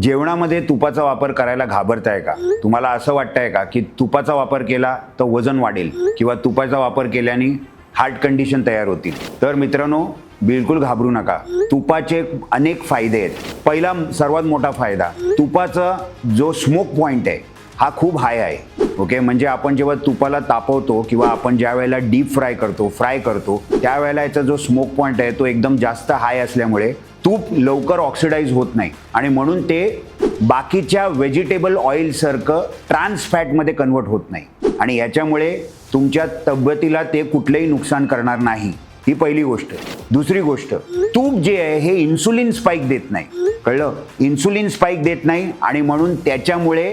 जेवणामध्ये तुपाचा वापर करायला घाबरताय का? तुम्हाला असं वाटतंय का की तुपाचा वापर केला तर वजन वाढेल किंवा तुपाचा वापर केल्याने हार्ट कंडिशन तयार होतील? तर मित्रांनो बिलकुल घाबरू नका. तुपाचे अनेक फायदे आहेत. पहिला सर्वात मोठा फायदा तुपाचा जो स्मोक पॉइंट आहे हा खूप हाय आहे. ओके? म्हणजे आपण जेव्हा तुपाला तापवतो किंवा आपण ज्या वेळेला डीप फ्राय करतो फ्राय करतो त्यावेळेला याचा जो स्मोक पॉईंट आहे तो एकदम जास्त हाय असल्यामुळे तूप लवकर ऑक्सिडाईज होत नाही. आणि म्हणून ते बाकीच्या व्हेजिटेबल ऑइलसारखं ट्रान्स फॅटमध्ये कन्वर्ट होत नाही. आणि याच्यामुळे तुमच्या तब्येतीला ते कुठलंही नुकसान करणार नाही. ही पहिली गोष्ट. दुसरी गोष्ट तूप जे आहे हे इन्सुलिन स्पाईक देत नाही. कळलं? इन्सुलिन स्पाईक देत नाही आणि म्हणून त्याच्यामुळे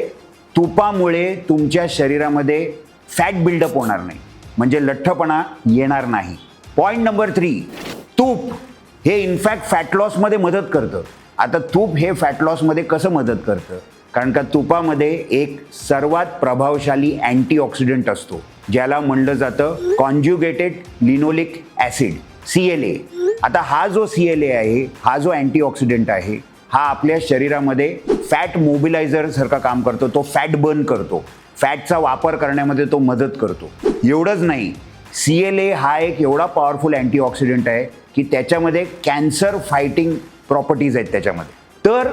तुपामुळे तुमच्या शरीरामध्ये फॅट बिल्डअप होणार नाही. म्हणजे लठ्ठपणा येणार नाही. पॉईंट नंबर थ्री तूप हे इनफॅक्ट फॅट लॉसमध्ये मदत करतं. आता तूप हे फॅट लॉसमध्ये कसं मदत करतं? कारण का तुपामध्ये एक सर्वात प्रभावशाली अँटीऑक्सिडंट असतो ज्याला म्हणलं जातं conjugated linoleic acid C L A आता हा जो सी एल ए आहे हा जो अँटीऑक्सिडंट आहे हा आपल्या शरीरामध्ये फॅट मोबिलायझर सारखा काम करतो तो फॅट बर्न करतो. फॅटचा वापर करण्यामध्ये तो मदत करतो. एवढंच नाही सी एल ए हा एक एवढा पॉवरफुल अँटीऑक्सिडंट आहे की त्याच्यामध्ये कॅन्सर फायटिंग प्रॉपर्टीज आहेत त्याच्यामध्ये. तर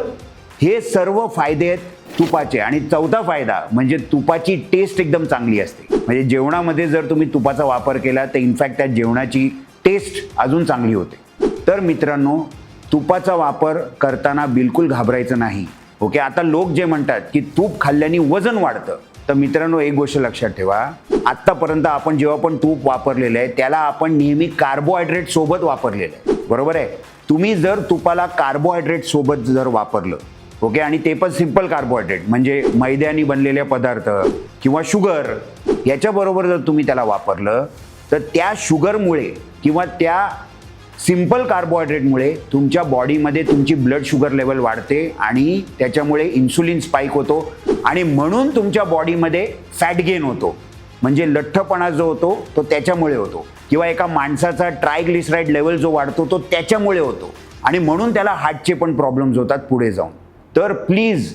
हे सर्व फायदे आहेत तुपाचे आणि चौथा फायदा म्हणजे तुपाची टेस्ट एकदम चांगली असते. म्हणजे जेवणामध्ये जर तुम्ही तुपाचा वापर केला तर इनफॅक्ट त्या जेवणाची टेस्ट अजून चांगली होते. तर मित्रांनो तुपाचा वापर करताना बिलकुल घाबरायचं नाही. ओके आता लोक जे म्हणतात की तूप खाल्ल्याने वजन वाढतं. तर मित्रांनो एक गोष्ट लक्षात ठेवा. आत्तापर्यंत आपण जेव्हा पण तूप वापरलेलं आहे त्याला आपण नेहमी कार्बोहायड्रेट सोबत वापरलेलं आहे. बरोबर आहे? तुम्ही जर तुपाला कार्बोहायड्रेट सोबत जर वापरलं ओके आणि ते पण सिंपल कार्बोहायड्रेट म्हणजे मैद्याने बनलेले पदार्थ किंवा शुगर याच्याबरोबर जर तुम्ही त्याला वापरलं तर त्या शुगरमुळे किंवा त्या सिंपल कार्बोहायड्रेटमुळे तुमच्या बॉडीमध्ये तुमची ब्लड शुगर लेवल वाढते आणि त्याच्यामुळे इन्सुलिन स्पाईक होतो आणि म्हणून तुमच्या बॉडीमध्ये फॅट गेन होतो. म्हणजे लठ्ठपणा जो होतो तो त्याच्यामुळे होतो. किंवा एका माणसाचा ट्रायग्लिसराईड लेवल जो वाढतो तो त्याच्यामुळे होतो. आणि म्हणून त्याला हार्टचे पण प्रॉब्लेम्स होतात पुढे जाऊन. तर प्लीज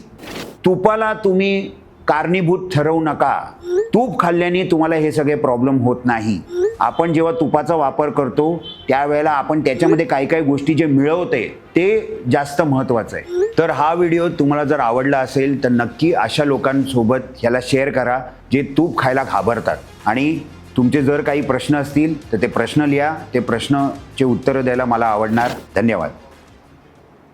तुपाला तुम्ही कारणीभूत ठरवू नका. तूप खाल्ल्याने तुम्हाला हे सगळे प्रॉब्लेम होत नाही. आपण जेव्हा तुपाचा वापर करतो त्यावेळेला आपण त्याच्यामध्ये काही काही गोष्टी जे मिळवते ते जास्त महत्त्वाचं आहे. तर हा व्हिडिओ तुम्हाला जर आवडला असेल तर नक्की अशा लोकांसोबत ह्याला शेअर करा जे तूप खायला घाबरतात. आणि तुमचे जर काही प्रश्न असतील तर ते प्रश्न लिहा ते प्रश्नाचे उत्तरं द्यायला मला आवडणार. धन्यवाद.